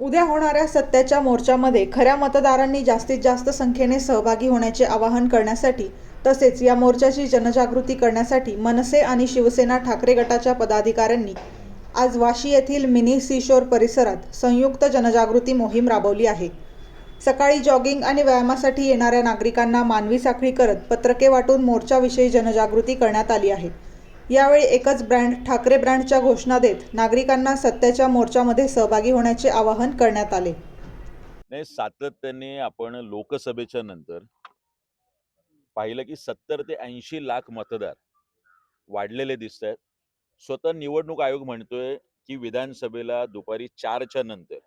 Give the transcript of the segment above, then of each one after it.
उद्या होणाऱ्या सत्याच्या मोर्चामध्ये खऱ्या मतदारांनी जास्तीत जास्त संख्येने सहभागी होण्याचे आवाहन करण्यासाठी तसेच या मोर्चाची जनजागृती करण्यासाठी मनसे आणि शिवसेना ठाकरे गटाच्या पदाधिकाऱ्यांनी आज वाशी येथील मिनी सीशोर परिसरात संयुक्त जनजागृती मोहीम राबवली आहे. सकाळी जॉगिंग आणि व्यायामासाठी येणाऱ्या नागरिकांना मानवी साखळी करत पत्रके वाटून मोर्चाविषयी जनजागृती करण्यात आली आहे. यावेळी एकच ब्रँड ठाकरे ब्रँडच्या घोषणा देत नागरिकांना सत्याच्या मोर्चामध्ये सहभागी होण्याचे आवाहन करण्यात आले. नाही सातत्याने आपण लोकसभेच्या नंतर पाहिलं की सत्तर ते ऐंशी लाख मतदार वाढलेले दिसत आहेत स्वतः निवडणूक आयोग म्हणतोय की विधानसभेला दुपारी चारच्या नंतर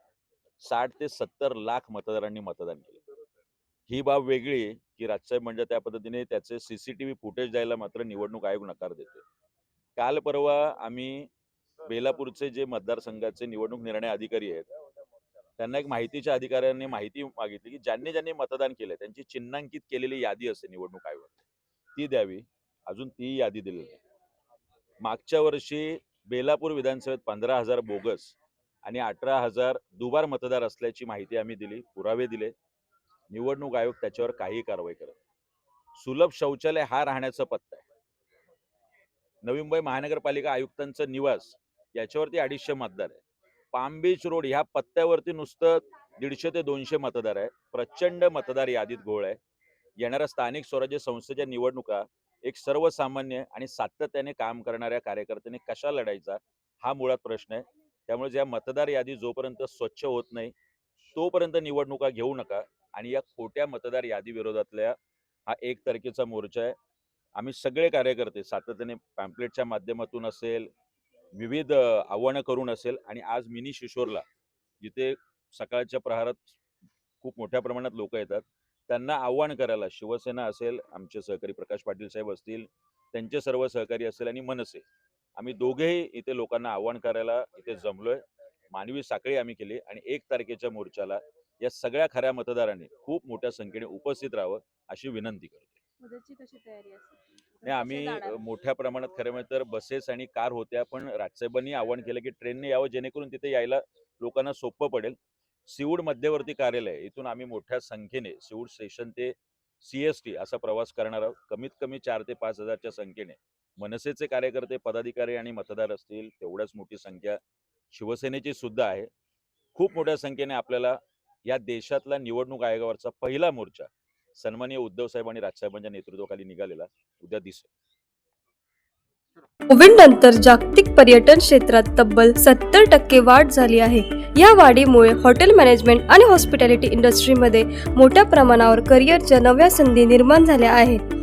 साठ ते सत्तर लाख मतदारांनी मतदान केलं. ही बाब वेगळी आहे की राजसाहेब म्हणजे त्या पद्धतीने त्याचे सीसीटीव्ही फुटेज द्यायला मात्र निवडणूक आयोग नकार देतोय. काल परवा आम्ही बेलापूरचे जे मतदारसंघाचे निवडणूक निर्णय अधिकारी आहेत त्यांना एक माहितीच्या अधिकाऱ्यांनी माहिती मागितली की ज्यांनी ज्यांनी मतदान केलं त्यांची चिन्हांकित केलेली यादी असते निवडणूक आयोगात ती द्यावी. अजून ती यादी दिलेली. मागच्या वर्षी बेलापूर विधानसभेत पंधरा हजार बोगस आणि अठरा हजार दुबार मतदार असल्याची माहिती आम्ही दिली पुरावे दिले. निवडणूक आयोग त्याच्यावर काही कारवाई करत. सुलभ शौचालय हा राहण्याचा पत्ता आहे. नवी मुंबई महानगरपालिका आयुक्तांचं निवास याच्यावरती अडीचशे मतदार आहे पाम बीच रोड ह्या पत्त्यावरती नुसतं दीडशे ते दोनशे मतदार आहे प्रचंड मतदार यादीत घोळ आहे. येणाऱ्या स्थानिक स्वराज्य संस्थेच्या निवडणुका एक सर्वसामान्य आणि सातत्याने काम करणाऱ्या कार्यकर्त्याने कशा लढायचा हा मुळात प्रश्न आहे. त्यामुळे ज्या मतदार यादी जोपर्यंत स्वच्छ होत नाही तोपर्यंत निवडणुका घेऊ नका. आणि या खोट्या मतदार यादी विरोधातल्या हा एक तारखेचा मोर्चा आहे. आम्ही सगळे कार्यकर्ते सातत्याने पॅम्पलेटच्या माध्यमातून असेल विविध आव्हानं करून असेल आणि आज मिनी शिशोरला जिथे सकाळच्या प्रहारात खूप मोठ्या प्रमाणात लोक येतात त्यांना आव्हान करायला शिवसेना असेल आमचे सहकारी प्रकाश पाटील साहेब असतील त्यांचे सर्व सहकारी असेल आणि मनसे आम्ही दोघेही इथे लोकांना आव्हान करायला इथे जमलोय. मानवी साखळी आम्ही केली आणि एक तारखेच्या मोर्चाला या सगळ्या खऱ्या मतदारांनी खूप मोठ्या संख्येने उपस्थित राहावं अशी विनंती करतो. उद्याची कशी तयारी असेल नाही आम्ही मोठ्या प्रमाणात खरं म्हणजे तर बसेस आणि कार होत्या पण राजसाहेबांनी आवाहन केलं की ट्रेनने यावं जेणेकरून तिथे यायला लोकांना सोपं पडेल. सिऊड मध्यवर्ती कार्यालय इथून आम्ही मोठ्या संख्येने सिऊड स्टेशन ते सीएसटी असा प्रवास करणार आहोत. कमीत कमी चार ते पाच हजारच्या संख्येने. मनसेचे कार्यकर्ते पदाधिकारी आणि मतदार असतील तेवढ्याच मोठी संख्या शिवसेनेची सुद्धा आहे. खूप मोठ्या संख्येने आपल्याला या देशातला निवडणूक आयोगावरचा पहिला मोर्चा सन्माननीय उद्धव साहेब आणि राजसाहेबांच्या नेतृत्वाखाली निघालेला उद्या दिसेल कोविड नंतर जागतिक पर्यटन क्षेत्रात तब्बल सत्तर टक्के वाढ झाली आहे. या वाढीमुळे हॉटेल मॅनेजमेंट आणि हॉस्पिटॅलिटी इंडस्ट्रीमध्ये मोठ्या प्रमाणावर करिअरच्या नव्या संधी निर्माण झाल्या आहेत.